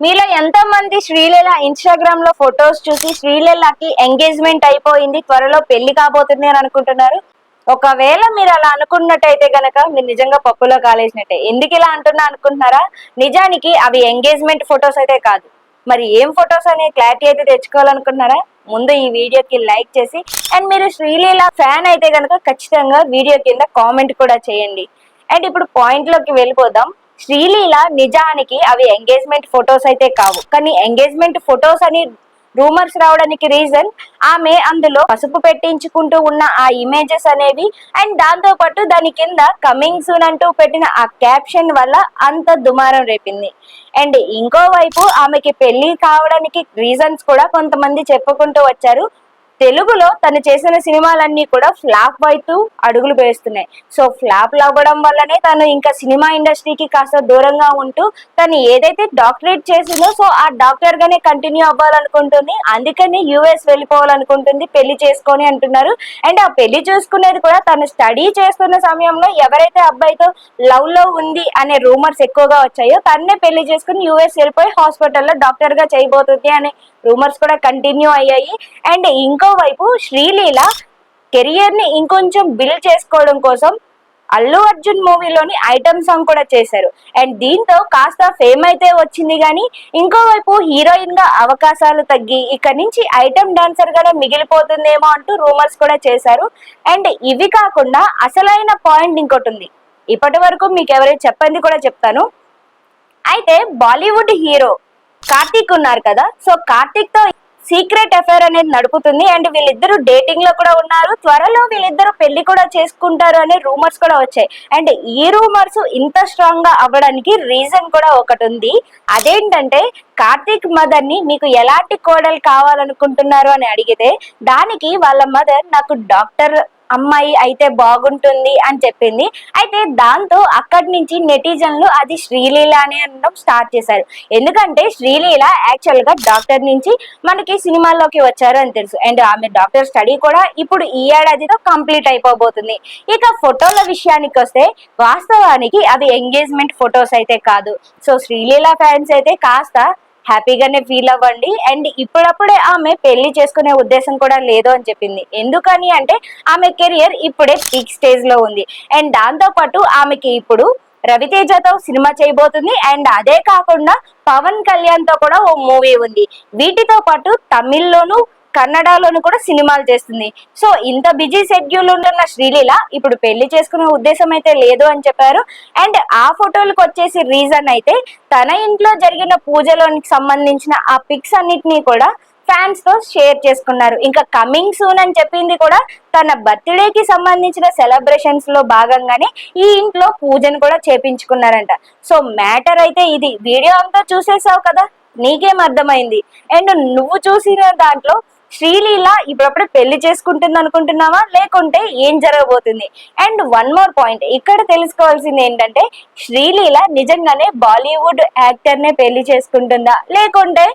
మీలో ఎంతో మంది శ్రీలీల ఇన్స్టాగ్రామ్లో ఫొటోస్ చూసి శ్రీలీలకి ఎంగేజ్మెంట్ అయిపోయింది త్వరలో పెళ్ళి కాబోతుంది అని అనుకుంటున్నారు? ఒకవేళ మీరు అలా అనుకున్నట్టయితే గనక మీరు నిజంగా పప్పులో కాలేసినట్టే. ఎందుకు ఇలా అంటున్నా అనుకుంటున్నారా? నిజానికి అవి ఎంగేజ్మెంట్ ఫొటోస్ అయితే కాదు. మరి ఏం ఫొటోస్ అనే క్లారిటీ అయితే తెచ్చుకోవాలనుకుంటున్నారా? ముందు ఈ వీడియోకి లైక్ చేసి అండ్ మీరు శ్రీలీల ఫ్యాన్ అయితే గనక ఖచ్చితంగా వీడియో కింద కామెంట్ కూడా చేయండి. అండ్ ఇప్పుడు పాయింట్లోకి వెళ్ళిపోదాం. శ్రీలీల నిజానికి అవి ఎంగేజ్మెంట్ ఫొటోస్ అయితే కావు. కానీ ఎంగేజ్మెంట్ ఫొటోస్ అని రూమర్స్ రావడానికి రీజన్ ఆమె అందులో పసుపు పెట్టించుకుంటూ ఉన్న ఆ ఇమేజెస్ అనేవి అండ్ దాంతో పాటు దాని కింద కమింగ్ సూన్ అంటూ పెట్టిన ఆ క్యాప్షన్ వల్ల అంత దుమారం రేపింది. అండ్ ఇంకోవైపు ఆమెకి పెళ్ళి కావడానికి రీజన్స్ కూడా కొంతమంది చెప్పుకుంటూ వచ్చారు. తెలుగులో తను చేసిన సినిమాలన్నీ కూడా ఫ్లాప్ అవుతూ అడుగులు వేస్తున్నాయి. సో ఫ్లాప్ అవ్వడం వల్లనే తను ఇంకా సినిమా ఇండస్ట్రీకి కాస్త దూరంగా ఉంటూ తను ఏదైతే డాక్టరేట్ చేసిందో సో ఆ డాక్టర్ గానే కంటిన్యూ అవ్వాలనుకుంటుంది. అందుకని యుఎస్ వెళ్ళిపోవాలనుకుంటుంది పెళ్ళి చేసుకొని అంటున్నారు. అండ్ ఆ పెళ్ళి చూసుకునేది కూడా తను స్టడీ చేస్తున్న సమయంలో ఎవరైతే అబ్బాయితో లవ్లో ఉంది అనే రూమర్స్ ఎక్కువగా వచ్చాయో తన్నే పెళ్ళి చేసుకుని యుఎస్ వెళ్ళిపోయి హాస్పిటల్లో డాక్టర్గా చేయబోతుంది అనే రూమర్స్ కూడా కంటిన్యూ అయ్యాయి. అండ్ ఇంకోవైపు శ్రీలీల కెరియర్ని ఇంకొంచెం బిల్డ్ చేసుకోవడం కోసం అల్లు అర్జున్ మూవీలోని ఐటమ్ సాంగ్ కూడా చేశారు. అండ్ దీంతో కాస్త ఫేమ్ అయితే వచ్చింది కానీ ఇంకోవైపు హీరోయిన్గా అవకాశాలు తగ్గి ఇక్కడి నుంచి ఐటమ్ డాన్సర్ గానే మిగిలిపోతుందేమో అంటూ రూమర్స్ కూడా చేశారు. అండ్ ఇవి కాకుండా అసలైన పాయింట్ ఇంకోటి ఉంది. ఇప్పటి వరకు మీకు ఎవరైనా చెప్పండి కూడా చెప్తాను. అయితే బాలీవుడ్ హీరో కార్తీక్ ఉన్నారు కదా. సో కార్తీక్తో సీక్రెట్ అఫైర్ అనేది నడుపుతుంది. అండ్ వీళ్ళిద్దరు డేటింగ్లో కూడా ఉన్నారు. త్వరలో వీళ్ళిద్దరు పెళ్ళి కూడా చేసుకుంటారు అనే రూమర్స్ కూడా వచ్చాయి. అండ్ ఈ రూమర్స్ ఇంత స్ట్రాంగ్గా అవ్వడానికి రీజన్ కూడా ఒకటి ఉంది. అదేంటంటే కార్తీక్ మదర్ని మీకు ఎలాంటి కోడలు కావాలనుకుంటున్నారు అని అడిగితే దానికి వాళ్ళ మదర్ నాకు డాక్టర్ అమ్మాయి అయితే బాగుంటుంది అని చెప్పింది. అయితే దాంతో అక్కడి నుంచి నెటిజన్లు అది శ్రీలీల అని అనడం స్టార్ట్ చేశారు. ఎందుకంటే శ్రీలీల యాక్చువల్గా డాక్టర్ నుంచి మనకి సినిమాల్లోకి వచ్చారు అని తెలుసు. అండ్ ఆమె డాక్టర్ స్టడీ కూడా ఇప్పుడు ఈ ఏడాదితో కంప్లీట్ అయిపోబోతుంది. ఇక ఫోటోల విషయానికి వస్తే వాస్తవానికి అవి ఎంగేజ్మెంట్ ఫొటోస్ అయితే కాదు. సో శ్రీలీల ఫ్యాన్స్ అయితే కాస్త హ్యాపీగానే ఫీల్ అవ్వండి. అండ్ ఇప్పుడప్పుడే ఆమె పెళ్ళి చేసుకునే ఉద్దేశం కూడా లేదు అని చెప్పింది. ఎందుకని అంటే ఆమె కెరియర్ ఇప్పుడే పీక్ స్టేజ్లో ఉంది. అండ్ దాంతో పాటు ఆమెకి ఇప్పుడు రవితేజతో సినిమా చేయబోతుంది. అండ్ అదే కాకుండా పవన్ కళ్యాణ్తో కూడా ఓ మూవీ ఉంది. వీటితో పాటు తమిళ్ళోను కన్నడలోను కూడా సినిమాలు చేస్తుంది. సో ఇంత బిజీ షెడ్యూల్ ఉంటున్న శ్రీలీల ఇప్పుడు పెళ్ళి చేసుకునే ఉద్దేశం అయితే లేదు అని చెప్పారు. అండ్ ఆ ఫోటోలకు వచ్చేసి రీజన్ అయితే తన ఇంట్లో జరిగిన పూజలోనికి సంబంధించిన ఆ పిక్స్ అన్నిటినీ కూడా ఫ్యాన్స్తో షేర్ చేసుకున్నారు. ఇంకా కమింగ్ సూన్ అని చెప్పింది కూడా తన బర్త్డేకి సంబంధించిన సెలబ్రేషన్స్లో భాగంగానే ఈ ఇంట్లో పూజను కూడా చేపించుకున్నారంట. సో మ్యాటర్ అయితే ఇది. వీడియో అంతా చూసేసావు కదా? నీకేం అర్థమైంది? అండ్ నువ్వు చూసిన దాంట్లో శ్రీలీల ఇప్పుడప్పుడు పెళ్ళి చేసుకుంటుంది అనుకుంటున్నావా? లేకుంటే ఏం జరగబోతుంది? అండ్ వన్ మోర్ పాయింట్ ఇక్కడ తెలుసుకోవాల్సింది ఏంటంటే శ్రీలీల నిజంగానే బాలీవుడ్ యాక్టర్నే పెళ్ళి చేసుకుంటుందా? లేకుంటే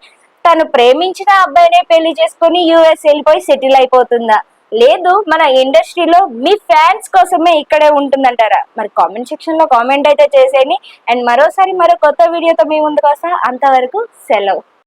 తను ప్రేమించిన అబ్బాయినే పెళ్ళి చేసుకుని యుఎస్ వెళ్ళిపోయి సెటిల్ అయిపోతుందా? లేదు మన ఇండస్ట్రీలో మీ ఫ్యాన్స్ కోసమే ఇక్కడే ఉంటుందంటారా? మరి కామెంట్ సెక్షన్లో కామెంట్ అయితే చేసేయండి. అండ్ మరోసారి మరో కొత్త వీడియోతో మీ ముందుకు వస్తా. అంతవరకు సెలవు.